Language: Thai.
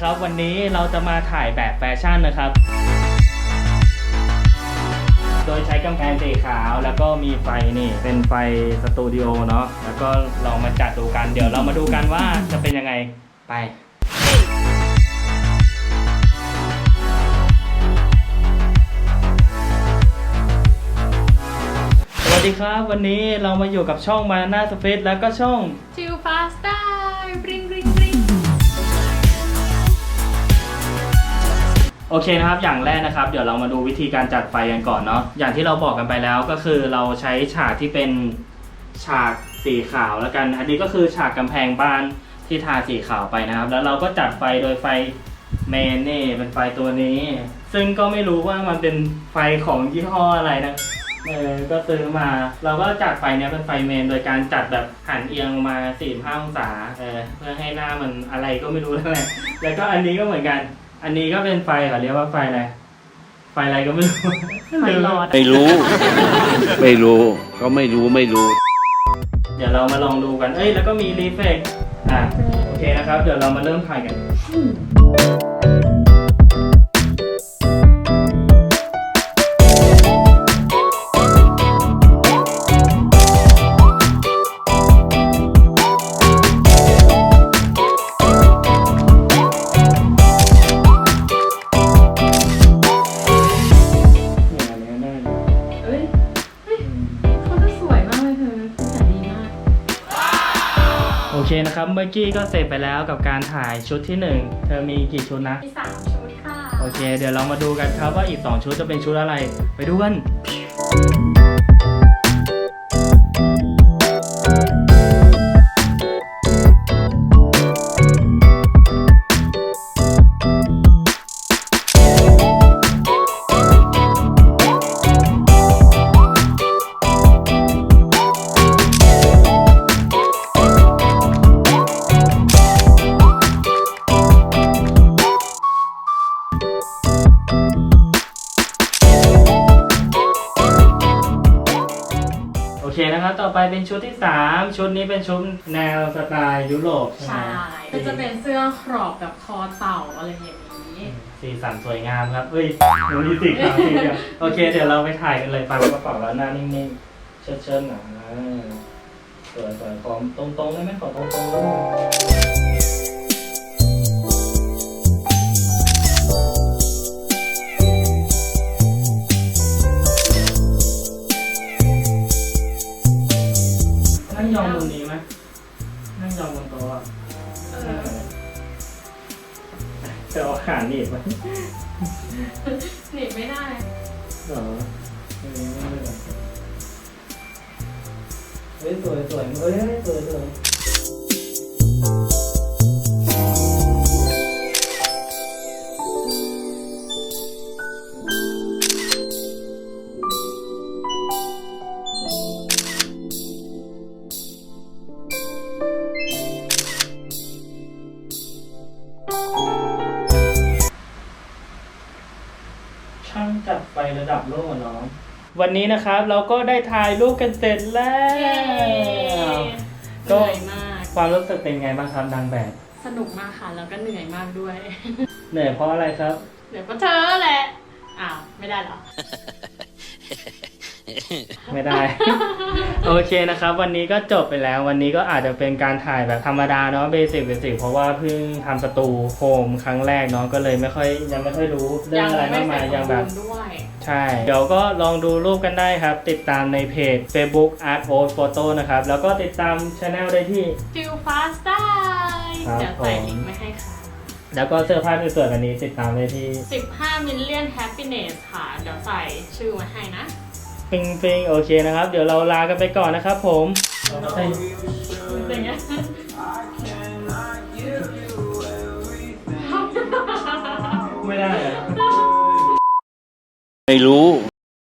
ครับวันนี้เราจะมาถ่ายแบบแฟชั่นนะครับ โดยใช้กำแพงสีขาวแล้วก็มีไฟนี่เป็นไฟสตูดิโอเนาะแล้วก็ลองมาจัดดูกัน เดี๋ยวเรามาดูกันว่าจะเป็นยังไงไปสวัสดีครับ วันนี้เรามาอยู่กับช่องมาน่าสเปซแล้วก็ช่องชิลฟาสได้บริงบริง โอเคนะครับ อย่างแรกนะครับ เดี๋ยวเรามาดูวิธีการจัดไฟกันก่อนเนาะ อย่างที่เราบอกกันไปแล้วก็คือเราใช้ฉากที่เป็นฉากสีขาวแล้วกัน อันนี้ก็คือฉากกำแพงบ้านที่ทาสีขาวไปนะครับ แล้วเราก็จัดไฟโดยไฟเมนนี่เป็นไฟตัวนี้ ซึ่งก็ไม่รู้ว่ามันเป็นไฟของยี่ห้ออะไรนะ เออ ก็ซื้อมา เราก็จัดไฟเนี้ยเป็นไฟเมน โดยการจัดแบบหันเอียงมาสี่ห้าองศา เออ เพื่อให้หน้ามันอะไรก็ไม่รู้นั่นแหละ แล้วก็อันนี้ก็เหมือนกัน อันนี้ก็เป็นไฟเขาเรียกว่าไฟอะไร ไฟอะไรก็ไม่รู้ ไฟหลอด ไม่รู้ ไม่รู้ก็ไม่รู้ไม่รู้ เดี๋ยวเรามาลองดูกัน เอ้ย แล้วก็มีรีเฟกอะ โอเคนะครับ เดี๋ยวเรามาเริ่มถ่ายกันเเคนะครับ เมื่อกี้ก็เสร็จไปแล้วกับการถ่ายชุดที่หนึ่งเธอมีกี่ชุดนะ มีสามชุดค่ะ โอเค เดี๋ยวเรามาดูกันครับว่าอีก 2 ชุดจะเป็นชุดอะไร ไปดูกัน นะครับ ต่อไปเป็นชุดที่ 3 ชุดนี้เป็นชุดแนวสไตล์ยุโรปใช่ใช่ไหมก็จะเป็นเสื้อครอบกับคอเต่าอะไรอย่างนี้ สีสันสวยงามครับเฮ้ยหนูมีสีขาวสีเดียวโอเค เดี๋ยวเราไปถ่ายกันเลยฟังกระเป๋าแล้วหน้านิ่งๆ เชิดเชิดๆหน่อยอ่าสวยสวยๆขอตรงๆได้ไหมขอตรงๆได้ไหม นั่งยองบนนี้ไหมนั่งยองบนโต๊ะอะเออจะเอาขาหนีบไหมหนีบไม่ได้เหรอเออไม่ได้หรอกเฮ้ยสวยสวยเฮ้ยสวยสวย จัดไฟระดับโลกอะน้อง วันนี้นะครับเราก็ได้ถ่ายรูปกันเสร็จแล้เย้ว เหก็นื่อยมาก ความรู้สึกเป็นไงบ้างครับนางแบบ สนุกมากค่ะ แล้วก็เหนื่อยมากด้วย เหนื่อยเพราะอะไรครับเหนื่อยเพราะเธอแหละ อ้าว ไม่ได้เหรอ ไม่ได้ โอเคนะครับ วันนี้ก็จบไปแล้ว วันนี้ก็อาจจะเป็นการถ่ายแบบธรรมดาเนาะเบสิกเบสิกเพราะว่าเพิ่งทำสตูโฮมครั้งแรกเนาะก็เลยไม่ค่อยยังไม่ค่อยรู้เรื่องอะไรมากมายยังแบบ ด้วยใช่ เดี๋ยวก็ลองดูรูปกันได้ครับ ติดตามในเพจ Facebook Art o Photo นะครับ แล้วก็ติดตามช anel ได้ที่ชิลฟาสได้ครับ เดี๋ยวใส่ผมลิงก์ไว้ให้ค่ะ แล้วก็เสื้อผ้าสวยๆแบบนี้ติดตามได้ที่ 15 million happiness ค่ะ เดี๋ยวใส่ชื่อไว้ให้นะ ปิงปิงโอเคนะครับ เดี๋ยวเราลากันไปก่อนนะครับ ผมอย่างเงี้ยไม่ได้อะ ไม่รู้